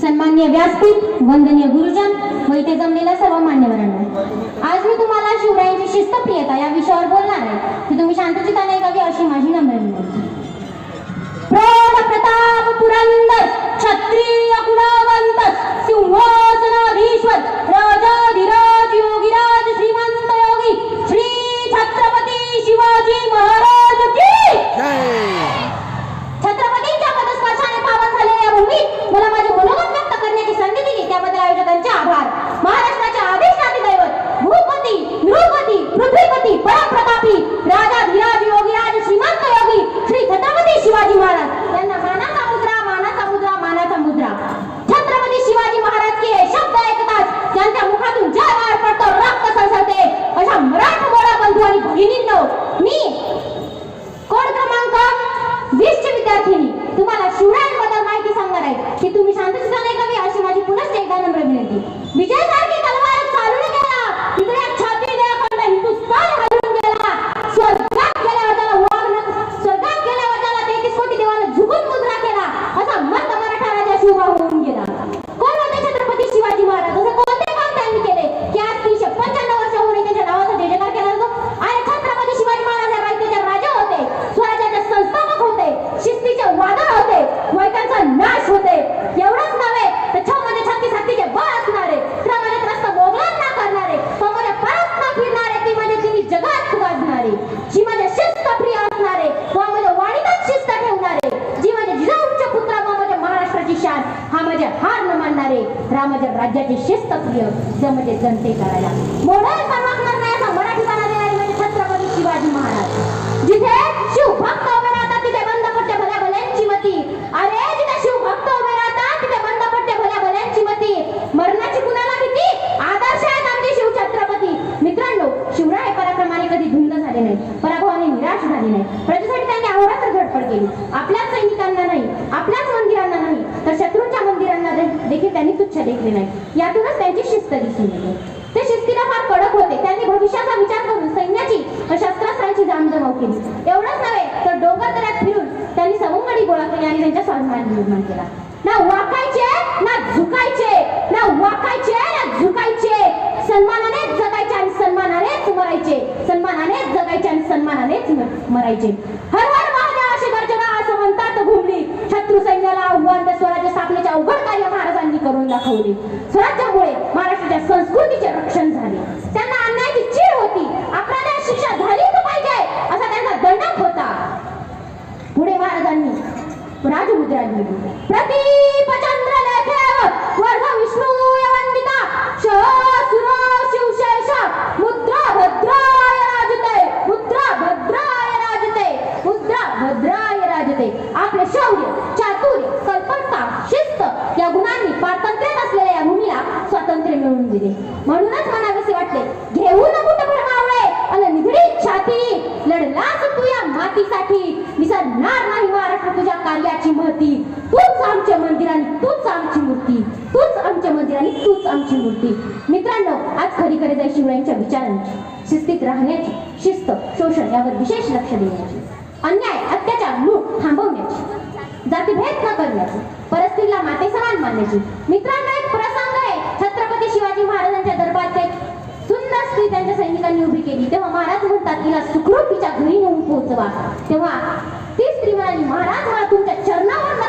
सन्मान्य व्यासपीठ वंदनीय गुरुजन व इथे जमलेल्या सर्व मान्यवरांना. आज मी तुम्हाला शिवरायांची शिस्तप्रियता या विषयावर बोलणार आहे. की तुम्ही शांतचिताने ऐकावी अशी माझी नम्र विनंती. प्रताप पुरंदर क्षत्रिय गुणवंत रामाच्या राज्याची शिस्त प्रिय जमते म्हणजे जनते करायला. मोठे सर्वांना नाही असा मराठीपणा देणारे म्हणजे छत्रपती शिवाजी महाराज. जिथे शिवभक्त उभे राहतात तिथे बंद पडते भल्या भल्यांची मती. अरे जिथे शिवभक्त उभे राहतात तिथे बंद पडते भल्या भल्यांची मती. मरणाची कुणाला भीती? आदर्श आहेत आमचे शिव छत्रपती. मित्रांनो शिवराय पराक्रमाने कधी धुंद झाले नाही. पराभवाने निराश झाले नाही. प्रजेसाठी त्यांनी अहोरात्र झडपड केली. आपल्याच सैनिकांना नाही. त्यांनी यातूनच त्यांची शिस्त दिसून येते. ते शिस्तीला फार कडक होते. त्यांनी भविष्याचा विचार करून सैन्याची व शस्त्रास्त्रांची जामजमाव केली. एवढंच नव्हे तर डोंगर दऱ्यात फिरून त्यांनी सवंगडी गोळा केली आणि त्यांच्या स्वाभिमान निर्माण केला. ना वाकायचे ना झुकायचे ना वाकायचे ना झुकायचे. सन्मानाने जगायचे आणि सन्मानानेच मरायचे. सन्मानाने जगायचे आणि सन्मानानेच मरायचे. हर हर महादेव अशी गर्जना असं म्हणतात घुमली. शत्रू सैन्याला आव्हान स्वराज्य स्थापनेच्या अवघड कार्य करून दाखवली. स्वराज्यामुळे महाराष्ट्राच्या संस्कृतीचे रक्षण झाले. त्यांना अन्यायाची चीड होती. अपराधाची शिक्षा झालीच पाहिजे असा त्यांचा दंडक होता. पुढे महाराजांनी राजमुद्रा लिहिली. प्रदीप लेखे वर्ध विष्णू वंदिता सुर करून दिले. म्हणूनच म्हणावेसे वाटले घेऊन कुठे भरमावळे अन छाती लढलास तू या मातीसाठी विसरणार नाही महाराष्ट्र तुझ्या कार्याची महती. तूच तूच आमची मूर्ती तूच तूच आमची मूर्ती. मित्रांनो आज खरी खरी जाई शिवरायांच्या विचारांची शिस्तीत राहण्याची शिस्त शोषण यावर विशेष लक्ष देण्याची अन्याय अत्याचार लूट थांबवण्याची जातीभेद न करण्याची परस्त्रीला माते समान मानण्याची मित्रांनो एक प्रसंग आहे छत्रपती शिवाजी महाराजांच्या दरबारात एक सुंदर स्त्री त्यांच्या सैनिकांनी उभी केली तेव्हा महाराज म्हणतात तिला सुखरूप तिच्या घरी नेऊन पोहोचवा. तेव्हा ती स्त्री म्हणाली महाराज मला तुमच्या चरणावर